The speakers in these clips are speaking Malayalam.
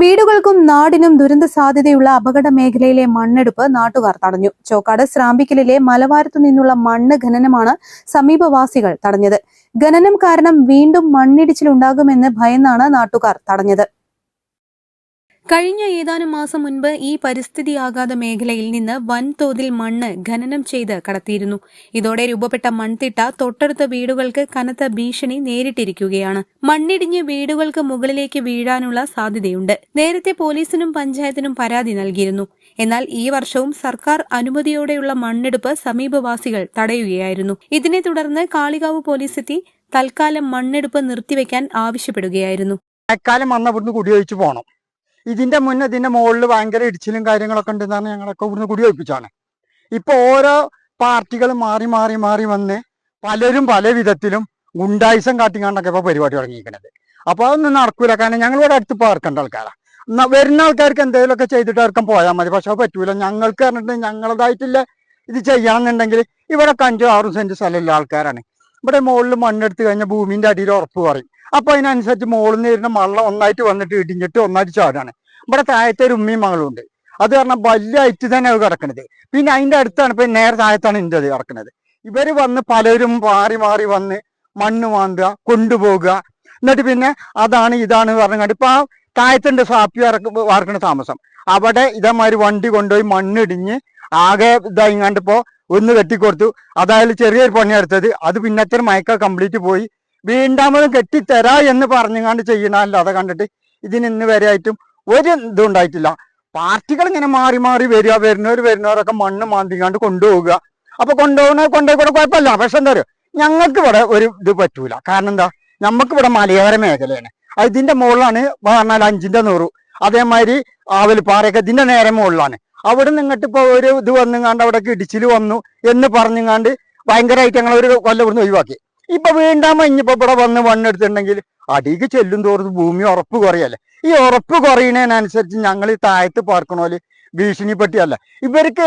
വീടുകൾക്കും നാടിനും ദുരന്ത സാധ്യതയുള്ള അപകട മേഖലയിലെ മണ്ണെടുപ്പ് നാട്ടുകാർ തടഞ്ഞു. ചോക്കാട് സ്രാമ്പിക്കലിലെ മലവാരത്തു നിന്നുള്ള മണ്ണ് ഖനനമാണ് സമീപവാസികൾ തടഞ്ഞത്. ഖനനം കാരണം വീണ്ടും മണ്ണിടിച്ചിലുണ്ടാകുമെന്ന് ഭയന്നാണ് നാട്ടുകാർ തടഞ്ഞത്. കഴിഞ്ഞ ഏതാനും മാസം മുൻപ് ഈ പരിസ്ഥിതി ആഘാത മേഖലയിൽ നിന്ന് വൻതോതിൽ മണ്ണ് ഖനനം ചെയ്ത് കടത്തിയിരുന്നു. ഇതോടെ രൂപപ്പെട്ട മൺതിട്ട തൊട്ടടുത്ത വീടുകൾക്ക് കനത്ത ഭീഷണി നേരിട്ടിരിക്കുകയാണ്. മണ്ണിടിഞ്ഞ് വീടുകൾക്ക് മുകളിലേക്ക് വീഴാനുള്ള സാധ്യതയുണ്ട്. നേരത്തെ പോലീസിനും പഞ്ചായത്തിനും പരാതി നൽകിയിരുന്നു. എന്നാൽ ഈ വർഷവും സർക്കാർ അനുമതിയോടെയുള്ള മണ്ണെടുപ്പ് സമീപവാസികൾ തടയുകയായിരുന്നു. ഇതിനെ തുടർന്ന് കാളികാവ് പോലീസ് എത്തി തൽക്കാലം മണ്ണെടുപ്പ് നിർത്തിവെക്കാൻ ആവശ്യപ്പെടുകയായിരുന്നു. കുടിയൊഴിച്ച് പോകണം ഇതിന്റെ മുന്നേ ഇതിന്റെ മുകളിൽ ഭയങ്കര ഇടിച്ചിലും കാര്യങ്ങളൊക്കെ ഉണ്ടെന്നാണ് ഞങ്ങളൊക്കെ ഇവിടുന്ന് കുടിയൊഴിപ്പിച്ചാണ് ഇപ്പൊ ഓരോ പാർട്ടികൾ മാറി മാറി മാറി വന്ന് പലരും പല വിധത്തിലും ഗുണ്ടായിസം കാട്ടിക്കാണ്ടൊക്കെ ഇപ്പൊ പരിപാടി തുടങ്ങിയിരിക്കുന്നത്. അപ്പൊ അതൊന്നും നടക്കൂല. കാരണം ഞങ്ങളിവിടെ അടുത്ത് പാർക്കേണ്ട ആൾക്കാരാണ് വരുന്ന ആൾക്കാർക്ക് എന്തെങ്കിലുമൊക്കെ ചെയ്തിട്ട് ആർക്കും പോയാൽ മതി. പക്ഷെ പറ്റൂല. ഞങ്ങൾക്ക് പറഞ്ഞിട്ട് ഞങ്ങളതായിട്ടില്ല ഇത് ചെയ്യണമെന്നുണ്ടെങ്കിൽ ഇവിടെ അഞ്ചോ ആറും സെന്റ് സ്ഥലമുള്ള ആൾക്കാരാണ്. ഇവിടെ മുകളിൽ മണ്ണെടുത്ത് കഴിഞ്ഞാൽ ഭൂമിന്റെ അടിയിൽ ഉറപ്പ് പറയും. അപ്പൊ അതിനനുസരിച്ച് മുകളിൽ നിന്ന് വരുന്ന മള്ള ഒന്നായിട്ട് വന്നിട്ട് ഇടിഞ്ഞിട്ട് ഒന്നായിട്ട് ചാടാണ്. ഇവിടെ താഴത്തെ ഒരു ഉമ്മയും മകളും ഉണ്ട്. അത് കാരണം വലിയ ഐറ്റ് തന്നെ അത് കിടക്കുന്നത് പിന്നെ അതിന്റെ അടുത്താണ് ഇപ്പൊ നേരെ താഴത്താണ് ഇന്ത്യ അത് കിടക്കുന്നത് ഇവർ വന്ന് പലരും മാറി മാറി വന്ന് മണ്ണ് മാന്തുക കൊണ്ടുപോകുക. എന്നിട്ട് പിന്നെ അതാണ് ഇതാണ് പറഞ്ഞുകൊണ്ട് ഇപ്പൊ ആ താഴത്തുണ്ട് സാപ്പി വാർക്കുന്ന താമസം. അവിടെ ഇതേമാതിരി വണ്ടി കൊണ്ടുപോയി മണ്ണിടിഞ്ഞ് ആകെ ഇതായിങ്ങാണ്ട് ഇപ്പോ ഒന്ന് കെട്ടിക്കൊടുത്തു. അതായത് ചെറിയൊരു പണിയെടുത്തത് അത് പിന്നത്തെ മയക്ക കംപ്ലീറ്റ് പോയി. വീണ്ടാമത് കെട്ടിത്തരാ എന്ന് പറഞ്ഞുകൊണ്ട് അതെ കണ്ടിട്ട് ഇതിന് ഇന്ന് വരെ ആയിട്ടും ഒരു ഇതും ഉണ്ടായിട്ടില്ല. പാർട്ടികൾ ഇങ്ങനെ മാറി മാറി വരിക വരുന്നവർ വരുന്നവരൊക്കെ മണ്ണ് മാന്തിക്കാണ്ട് കൊണ്ടുപോവുക. അപ്പൊ കൊണ്ടുപോകുന്ന കൊണ്ടുപോയി കുഴപ്പമില്ല. പക്ഷെ എന്താ പറയുക ഞങ്ങൾക്ക് ഇവിടെ ഒരു ഇത് പറ്റൂല. കാരണം എന്താ? നമുക്ക് ഇവിടെ മലയോര മേഖലയാണ്. അതിന്റെ മുകളിലാണ് പറഞ്ഞാൽ അഞ്ചിന്റെ നൂറ്. അതേമാതിരി ആവലിപ്പാറയൊക്കെ ഇതിന്റെ നേരെ മുകളിലാണ്. അവിടെ നിങ്ങട്ട് ഇപ്പൊ ഒരു ഇത് വന്നുങ്ങാണ്ട് അവിടെ ഇടിച്ചിൽ വന്നു എന്ന് പറഞ്ഞുങ്ങാണ്ട് ഭയങ്കരമായിട്ട് ഞങ്ങൾ ഒരു കൊല്ലം ഇവിടുന്ന് ഒഴിവാക്കി. ഇപ്പൊ വീണ്ടാമ ഇനിയിപ്പോ ഇവിടെ വന്ന് മണ്ണെടുത്തിട്ടുണ്ടെങ്കിൽ അടിക്ക് ചെല്ലും തോറും ഭൂമി ഉറപ്പ് കുറയല്ലേ? ഈ ഉറപ്പ് കുറയുന്നതിനനുസരിച്ച് ഞങ്ങൾ ഈ താഴത്ത് പാർക്കണോൽ ഭീഷണിപ്പെട്ടിയല്ല. ഇവർക്ക്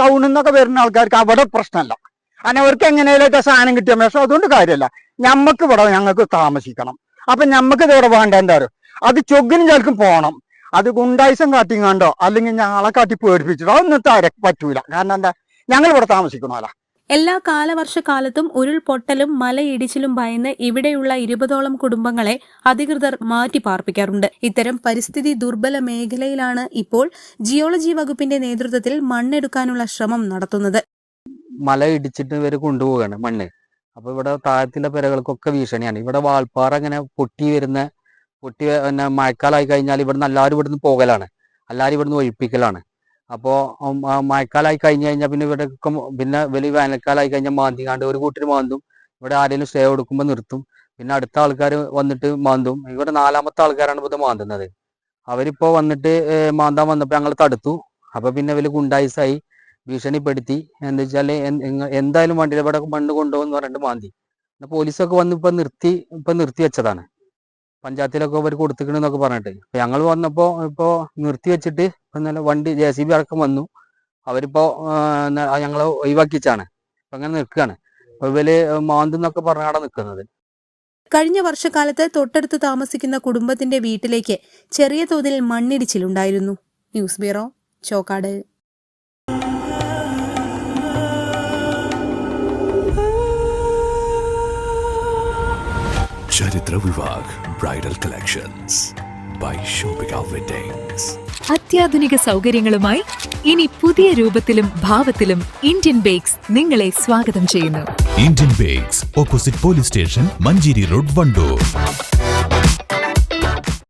ടൗണിൽ നിന്നൊക്കെ വരുന്ന ആൾക്കാർക്ക് അവിടെ പ്രശ്നമല്ല അങ്ങനെ അവർക്ക് സാധനം കിട്ടിയ പക്ഷെ അതുകൊണ്ട് കാര്യമല്ല ഞമ്മക്ക് ഇവിടെ ഞങ്ങൾക്ക് താമസിക്കണം. അപ്പൊ ഞമ്മക്ക് ഇത് ഇവിടെ വേണ്ട എന്താ പറയുക അത് ചൊഗ്ഗിനും ചിലക്കും പോകണം അത് ഗുണ്ടായിസം കാട്ടിങ്ങാണ്ടോ? അല്ലെങ്കിൽ ഞങ്ങളെ കാട്ടി പേടിപ്പിച്ചിട്ടോ? അതൊന്നും തര പറ്റൂല. കാരണം എന്താ? ഞങ്ങൾ ഇവിടെ താമസിക്കണമല്ല എല്ലാ കാലവർഷക്കാലത്തും ഉരുൾപൊട്ടലും മലയിടിച്ചിലും ഭയന്ന് ഇവിടെയുള്ള ഇരുപതോളം കുടുംബങ്ങളെ അധികൃതർ മാറ്റി പാർപ്പിക്കാറുണ്ട് ഇത്തരം പരിസ്ഥിതി ദുർബല മേഖലയിലാണ് ഇപ്പോൾ ജിയോളജി വകുപ്പിന്റെ നേതൃത്വത്തിൽ മണ്ണെടുക്കാനുള്ള ശ്രമം നടത്തുന്നത്. മല ഇടിച്ചിട്ട് ഇവർ കൊണ്ടുപോവുകയാണ് മണ്ണ്. അപ്പൊ ഇവിടെ താഴത്തിലെ പെരകൾക്കൊക്കെ ഭീഷണിയാണ്. ഇവിടെ വാൾപ്പാറ അങ്ങനെ പൊട്ടി വരുന്ന പൊട്ടി വ- പിന്നെ മഴക്കാലമായി കഴിഞ്ഞാൽ ഇവിടുന്ന് എല്ലാവരും ഇവിടുന്ന് പോകലാണ്. എല്ലാവരും ഇവിടുന്ന് ഒഴിപ്പിക്കലാണ്. അപ്പോൾ മഴക്കാലമായി കഴിഞ്ഞ് കഴിഞ്ഞാൽ പിന്നെ ഇവിടെ പിന്നെ വലിയ വേനൽക്കാലമായി കഴിഞ്ഞാൽ മാന്തി കാണ്ട് ഒരു കൂട്ടർ മാന്തും. ഇവിടെ ആരെങ്കിലും സ്റ്റേ കൊടുക്കുമ്പോൾ നിർത്തും. പിന്നെ അടുത്ത ആൾക്കാർ വന്നിട്ട് മാന്തും. ഇവിടെ നാലാമത്തെ ആൾക്കാരാണ് ഇപ്പോൾ മാന്തുന്നത്. അവരിപ്പോൾ വന്നിട്ട് മാന്താൻ വന്നപ്പോൾ ഞങ്ങൾ തടുത്തു. അപ്പൊ പിന്നെ വലിയ ഗുണ്ടായിസായി ഭീഷണിപ്പെടുത്തി. എന്താ വെച്ചാൽ എന്തായാലും വണ്ടിയിൽ ഇവിടെ മണ്ണ് കൊണ്ടുപോകുമെന്ന് പറഞ്ഞിട്ട് മാന്തി. പോലീസൊക്കെ വന്ന് ഇപ്പൊ നിർത്തി ഇപ്പൊ നിർത്തി വെച്ചതാണ്. പഞ്ചായത്തിലൊക്കെ അവർ കൊടുത്തിക്കണെന്നൊക്കെ പറഞ്ഞിട്ട്. അപ്പൊ ഞങ്ങൾ വന്നപ്പോ ഇപ്പോ നിർത്തി വെച്ചിട്ട് ഇന്നലെ വണ്ടി ജെ സി ബി അടക്കം വന്നു. അവരിപ്പോ ഞങ്ങൾ ഒഴിവാക്കിച്ചാണ്. അങ്ങനെ നിൽക്കുകയാണ് ഇവർ മാന്തെന്നൊക്കെ പറഞ്ഞാണ് നിൽക്കുന്നത്. കഴിഞ്ഞ വർഷക്കാലത്ത് തൊട്ടടുത്ത് താമസിക്കുന്ന കുടുംബത്തിന്റെ വീട്ടിലേക്ക് ചെറിയ തോതിൽ മണ്ണിടിച്ചിലുണ്ടായിരുന്നു. News bureau Chokkad. ചരിത്ര Vivah bridal collections by Shoppika weddings അത്യാധുനിക സൗകര്യങ്ങളുമായി ഇനി പുതിയ രൂപത്തിലും ഭാവത്തിലും ഇന്ത്യൻ ബേക്സ് നിങ്ങളെ സ്വാഗതം ചെയ്യുന്നു. Indian bakes opposite police station Manjeri road Wandoor.